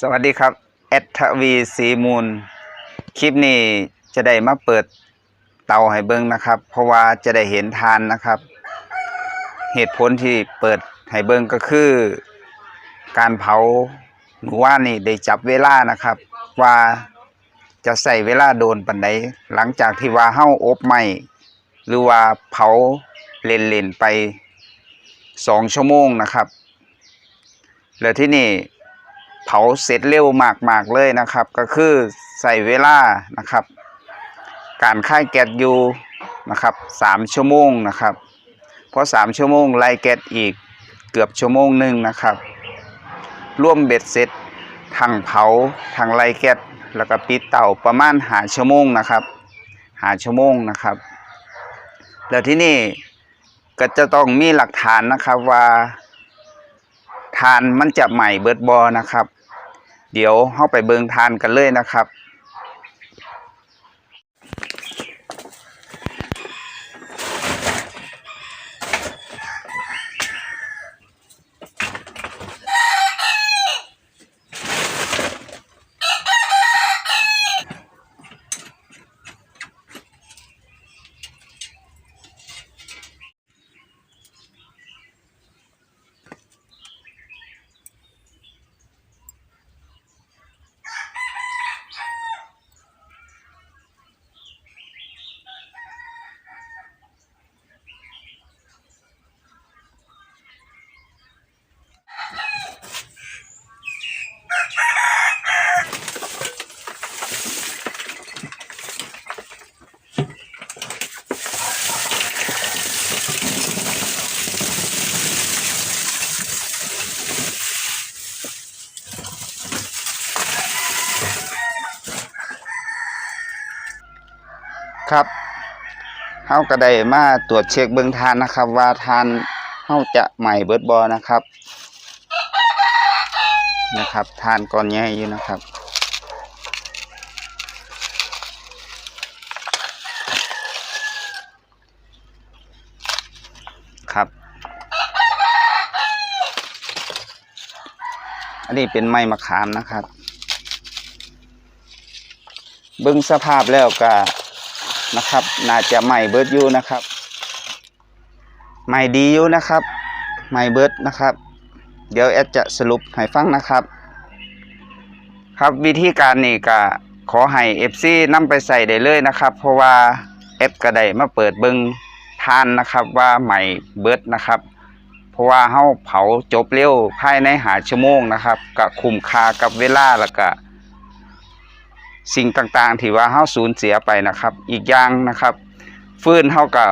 สวัสดีครับแอดทวีสีมูล คลิปนี้จะได้มาเปิดเตาให้เบิ้งนะครับ เพราะว่าจะได้เห็นทานนะครับ เหตุผลที่เปิดให้เบิ้งก็คือ การเผาหนูว่านี่ได้จับเวลานะครับ ว่าจะใส่เวลาโดนปันใดหลังจากที่ว่าเฮ้าอบใหม่หรือว่าเผาเล่นๆไปสองชั่วโมงนะครับ แล้วที่นี่ เผาเสร็จเร็วมากๆเลยนะครับ ก็คือใส่เวลานะครับ การค่ายแก๊สอยู่นะครับสามชั่วโมงนะครับ เพราะสามชั่วโมงไล่แก๊สอีกเกือบชั่วโมงหนึ่งนะครับร่วมเบ็ดเสร็จทางเผาทางไล่แก๊สแล้วก็ปิดเตาประมาณหาชั่วโมงนะครับ หาชั่วโมงนะครับ แล้วที่นี่ก็จะต้องมีหลักฐานนะครับว่าทานมันจะใหม่เบิดบอนะครับ เดี๋ยวเข้าไปเบิงทานกันเลยนะครับ ครับเฮาก็ได้มาตรวจเช็คเบิ่งทานนะครับ ว่าทานเฮาจะใหม่เบิร์ดบอนะครับ นะครับทานก่อนใหญ่อยู่นะครับครับ อันนี้เป็นไม้มะขามนะครับ เบิ่งสภาพแล้วก็ นะครับ น่าจะใหม่เบิร์ดอยู่นะครับ ใหม่ดีอยู่นะครับ ใหม่เบิร์ดนะครับ เดี๋ยวแอดจะสรุปให้ฟังนะครับ ครับวิธีการนี่ก็ขอให้ FC นำไปใส่ได้เลยนะครับ เพราะว่าแอดก็ได้มาเปิดเบิงทานนะครับว่าใหม่เบิร์ดนะครับ เพราะว่าเฮาเผาจบเร็วภายในหาชั่วโมงนะครับก็คุ้มค่ากับเวลาแล้วก็ สิ่งต่างๆ ที่ว่าเฮาสูญเสียไปนะครับ อีกอย่างนะครับฟื้นเฮาก็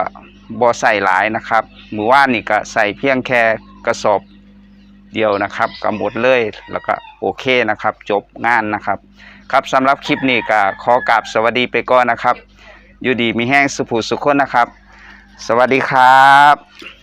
บ่ใส่หลายนะครับมู่ว่านนี่ก็ใส่เพียงแค่กระสอบเดียวนะครับก็หมดเลยแล้วก็โอเคนะครับ จบงานนะครับ ครับสำหรับคลิปนี้ก็ขอกราบสวัสดีไปก่อนนะครับ อยู่ดีมีแห้งสุภูสุขคนนะครับ สวัสดีครับ